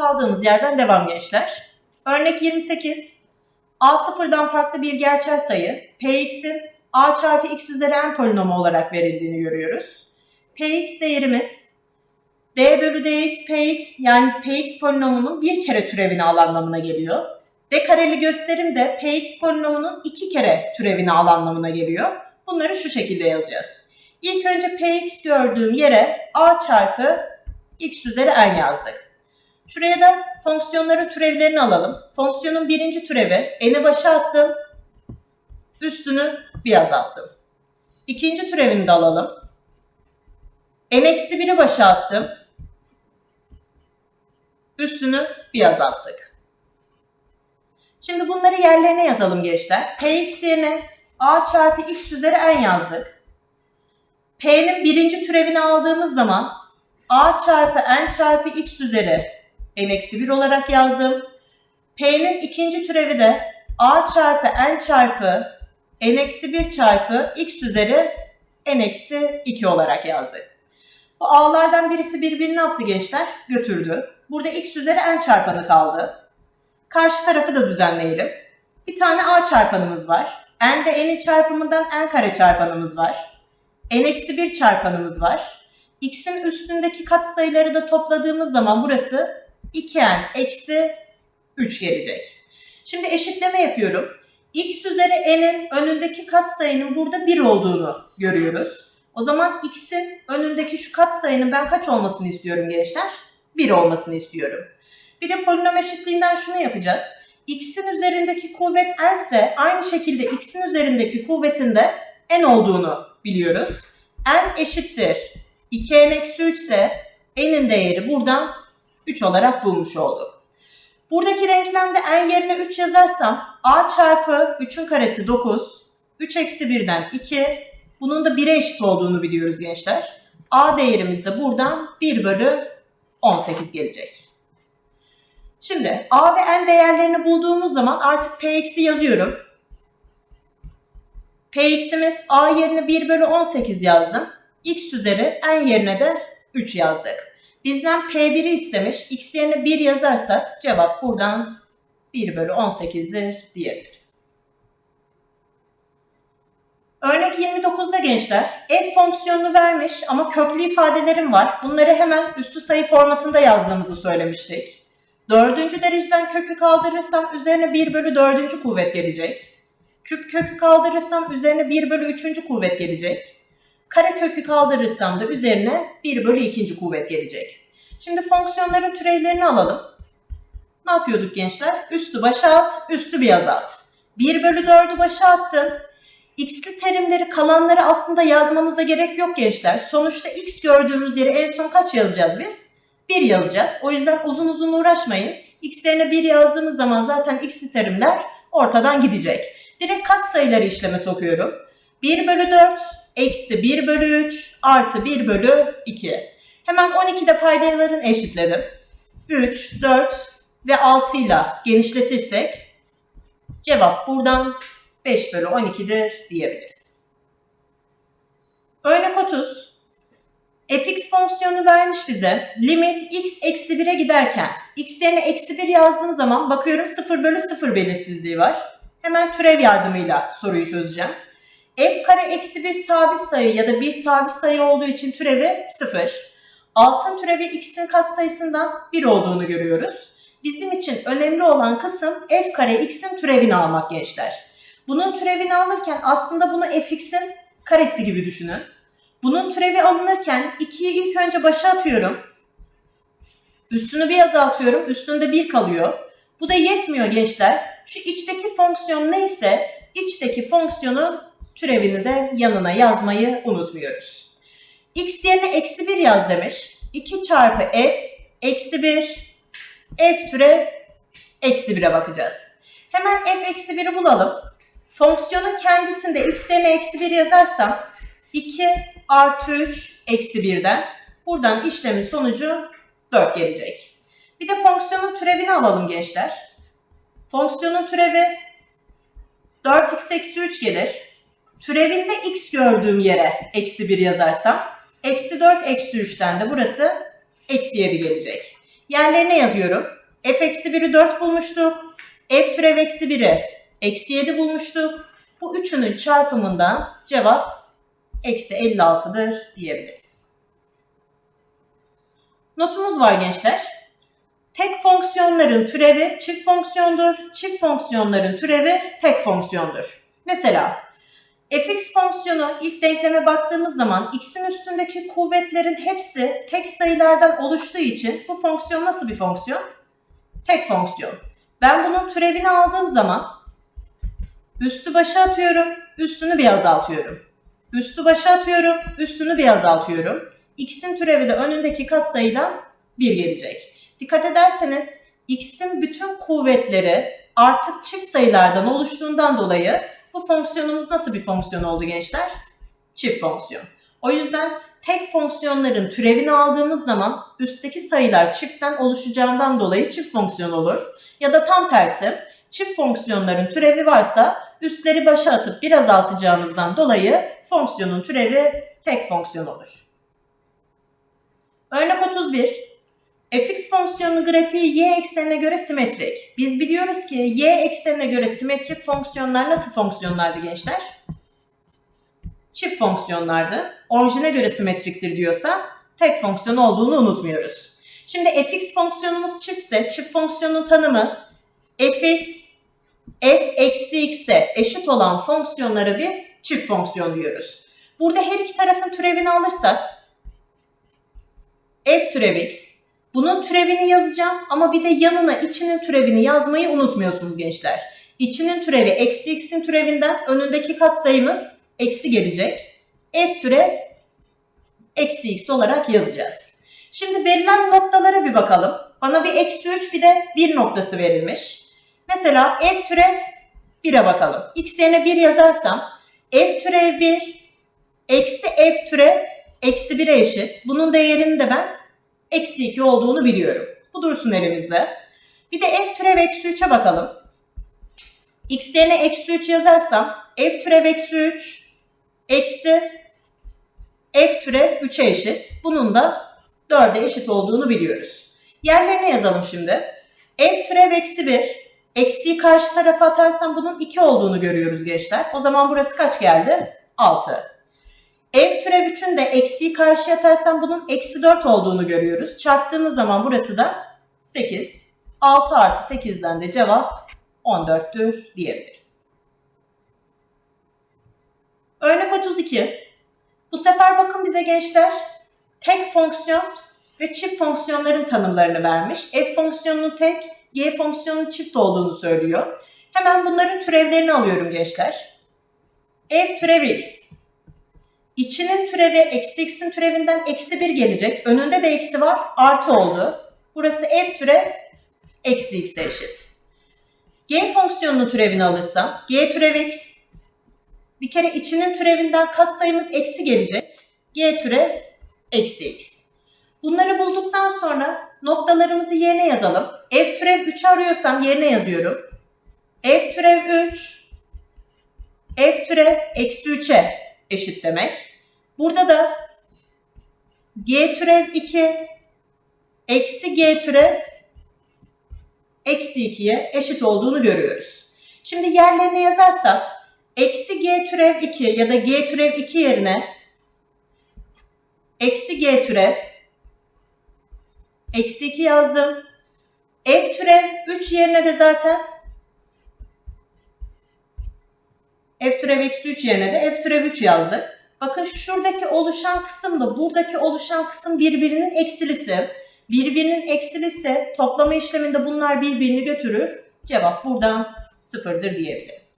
Kaldığımız yerden devam gençler. Örnek 28. A sıfırdan farklı bir gerçel sayı Px'in A çarpı x üzeri n polinomu olarak verildiğini görüyoruz. Px değerimiz d bölü dx px yani px polinomunun bir kere türevini al anlamına geliyor. D kareli gösterim de px polinomunun iki kere türevini al anlamına geliyor. Bunları şu şekilde yazacağız. İlk önce px gördüğüm yere a çarpı x üzeri n yazdık. Şuraya da fonksiyonların türevlerini alalım. Fonksiyonun birinci türevi n'e başa attım. Üstünü bir azalttım. İkinci türevini de alalım. n eksi 1'i başa attım. Üstünü bir azalttık. Şimdi bunları yerlerine yazalım gençler. Px yerine a çarpı x üzeri n yazdık. P'nin birinci türevini aldığımız zaman a çarpı n çarpı x üzeri n eksi 1 olarak yazdım. P'nin ikinci türevi de a çarpı n çarpı n eksi 1 çarpı x üzeri n eksi 2 olarak yazdık. Bu a'lardan birisi birbirini attı gençler, götürdü. Burada x üzeri n çarpanı kaldı. Karşı tarafı da düzenleyelim. Bir tane a çarpanımız var. n de n'in çarpımından n kare çarpanımız var. n eksi 1 çarpanımız var. x'in üstündeki katsayıları da topladığımız zaman burası 2n eksi 3 gelecek. Şimdi eşitleme yapıyorum. x üzeri n'in önündeki katsayının burada 1 olduğunu görüyoruz. O zaman x'in önündeki şu katsayının ben kaç olmasını istiyorum gençler? 1 olmasını istiyorum. Bir de polinom eşitliğinden şunu yapacağız. x'in üzerindeki kuvvet n ise aynı şekilde x'in üzerindeki kuvvetin de n olduğunu biliyoruz. n eşittir. 2n eksi 3 ise n'in değeri buradan 3 olarak bulmuş olduk. Buradaki denklemde n yerine 3 yazarsam a çarpı 3'ün karesi 9, 3 eksi 1'den 2, bunun da 1'e eşit olduğunu biliyoruz gençler. a değerimiz de buradan 1 bölü 18 gelecek. Şimdi a ve n değerlerini bulduğumuz zaman artık px'i yazıyorum. px'imiz a yerine 1 bölü 18 yazdım. x üzeri n yerine de 3 yazdık. Bizden P1'i istemiş. X yerine 1 yazarsak cevap buradan 1 bölü 18'dir diyebiliriz. Örnek 29'da gençler f fonksiyonunu vermiş ama köklü ifadelerim var. Bunları hemen üstü sayı formatında yazdığımızı söylemiştik. Dördüncü dereceden kökü kaldırırsam üzerine 1 bölü 4. kuvvet gelecek. Küp kökü kaldırırsam üzerine 1 bölü 3. kuvvet gelecek. Kare kökü kaldırırsam da üzerine 1 bölü 2. kuvvet gelecek. Şimdi fonksiyonların türevlerini alalım. Ne yapıyorduk gençler? Üstü başa at, üstü bir azalt. 1 bölü 4'ü başa attım. X'li terimleri kalanları aslında yazmanıza gerek yok gençler. Sonuçta X gördüğümüz yere en son kaç yazacağız biz? 1 yazacağız. O yüzden uzun uzun uğraşmayın. X yerine 1 yazdığımız zaman zaten X'li terimler ortadan gidecek. Direkt kaç sayıları işleme sokuyorum. 1 bölü 4 eksi 1 bölü 3 artı 1 bölü 2. Hemen 12'de paydalarını eşitledim. 3, 4 ve 6 ile genişletirsek cevap buradan 5 bölü 12'dir diyebiliriz. Örnek 30. fx fonksiyonu vermiş bize. Limit x eksi 1'e giderken x yerine eksi 1 yazdığım zaman bakıyorum 0 bölü 0 belirsizliği var. Hemen türev yardımıyla soruyu çözeceğim. F kare eksi 1 sabit sayı ya da bir sabit sayı olduğu için türevi 0. Altın türevi x'in katsayısından 1 olduğunu görüyoruz. Bizim için önemli olan kısım f kare x'in türevini almak gençler. Bunun türevini alırken aslında bunu fx'in karesi gibi düşünün. Bunun türevi alınırken 2'yi ilk önce başa atıyorum. Üstünü bir azaltıyorum. Üstünde 1 kalıyor. Bu da yetmiyor gençler. Şu içteki fonksiyon neyse içteki fonksiyonun türevini de yanına yazmayı unutmuyoruz. x yerine eksi 1 yaz demiş. 2 çarpı f eksi 1 f türev eksi 1'e bakacağız. Hemen f eksi 1'i bulalım. Fonksiyonun kendisinde x yerine eksi 1 yazarsam 2 artı 3 eksi 1'den buradan işlemin sonucu 4 gelecek. Bir de fonksiyonun türevini alalım gençler. Fonksiyonun türevi 4x eksi 3 gelir. Türevinde x gördüğüm yere eksi 1 yazarsam eksi 4 eksi 3'ten de burası eksi 7 gelecek. Yerlerine yazıyorum. f eksi 1'i 4 bulmuştuk. f türev eksi 1'i eksi 7 bulmuştuk. Bu üçünün çarpımından cevap eksi 56'dır diyebiliriz. Notumuz var gençler. Tek fonksiyonların türevi çift fonksiyondur. Çift fonksiyonların türevi tek fonksiyondur. Mesela fx fonksiyonu ilk denkleme baktığımız zaman x'in üstündeki kuvvetlerin hepsi tek sayılardan oluştuğu için bu fonksiyon nasıl bir fonksiyon? Tek fonksiyon. Ben bunun türevini aldığım zaman üstü başa atıyorum, üstünü bir azaltıyorum. Üstü başa atıyorum, üstünü bir azaltıyorum. X'in türevi de önündeki katsayıdan 1 gelecek. Dikkat ederseniz x'in bütün kuvvetleri artık çift sayılardan oluştuğundan dolayı bu fonksiyonumuz nasıl bir fonksiyon oldu gençler? Çift fonksiyon. O yüzden tek fonksiyonların türevini aldığımız zaman üstteki sayılar çiftten oluşacağından dolayı çift fonksiyon olur. Ya da tam tersi çift fonksiyonların türevi varsa üstleri başa atıp bir azaltacağımızdan dolayı fonksiyonun türevi tek fonksiyon olur. Örnek 31. fx fonksiyonunun grafiği y eksenine göre simetrik. Biz biliyoruz ki y eksenine göre simetrik fonksiyonlar nasıl fonksiyonlardı gençler? Çift fonksiyonlardı. Orijine göre simetriktir diyorsa tek fonksiyon olduğunu unutmuyoruz. Şimdi fx fonksiyonumuz çiftse çift fonksiyonun tanımı fx f eksi x'e eşit olan fonksiyonlara biz çift fonksiyon diyoruz. Burada her iki tarafın türevini alırsak f türev x. Bunun türevini yazacağım ama bir de yanına içinin türevini yazmayı unutmuyorsunuz gençler. İçinin türevi eksi x'in türevinden önündeki katsayımız eksi gelecek. f türev eksi x olarak yazacağız. Şimdi verilen noktalara bir bakalım. Bana bir eksi 3 bir de 1 noktası verilmiş. Mesela f türev 1'e bakalım. x yerine 1 yazarsam f türev 1 eksi f türev eksi 1'e eşit. Bunun değerini de ben eksi 2 olduğunu biliyorum. Bu dursun elimizde. Bir de f türev eksi 3'e bakalım. x yerine eksi 3 yazarsam f türev eksi 3 eksi f türev 3'e eşit. Bunun da 4'e eşit olduğunu biliyoruz. Yerlerine yazalım şimdi. f türev eksi 1 Eksiği karşı tarafa atarsam bunun 2 olduğunu görüyoruz gençler. O zaman burası kaç geldi? 6. F türev 3'ün de eksiği karşıya atarsam bunun eksi 4 olduğunu görüyoruz. Çarptığımız zaman burası da 8. 6 artı 8'den de cevap 14'tür diyebiliriz. Örnek 32. Bu sefer bakın bize gençler tek fonksiyon ve çift fonksiyonların tanımlarını vermiş. F fonksiyonunun tek, G fonksiyonunun çift olduğunu söylüyor. Hemen bunların türevlerini alıyorum gençler. F türev x. İçinin türevi eksi x'in türevinden eksi 1 gelecek. Önünde de eksi var. Artı oldu. Burası f türev eksi x'e eşit. G fonksiyonunun türevini alırsam g türev x. Bir kere içinin türevinden katsayımız eksi gelecek. G türev eksi x. Bunları bulduktan sonra noktalarımızı yerine yazalım. F türev 3 arıyorsam yerine yazıyorum. F türev 3 F türev eksi 3'e eşit demek. Burada da G türev 2 eksi G türev eksi 2'ye eşit olduğunu görüyoruz. Şimdi yerlerine yazarsak eksi G türev 2 ya da G türev 2 yerine eksi G türev eksi 2 yazdım. F türev 3 yerine de zaten F türev eksi 3 yerine de F türev 3 yazdık. Bakın şuradaki oluşan kısımla buradaki oluşan kısım birbirinin eksilisi. Birbirinin eksilisi toplama işleminde bunlar birbirini götürür. Cevap buradan sıfırdır diyebiliriz.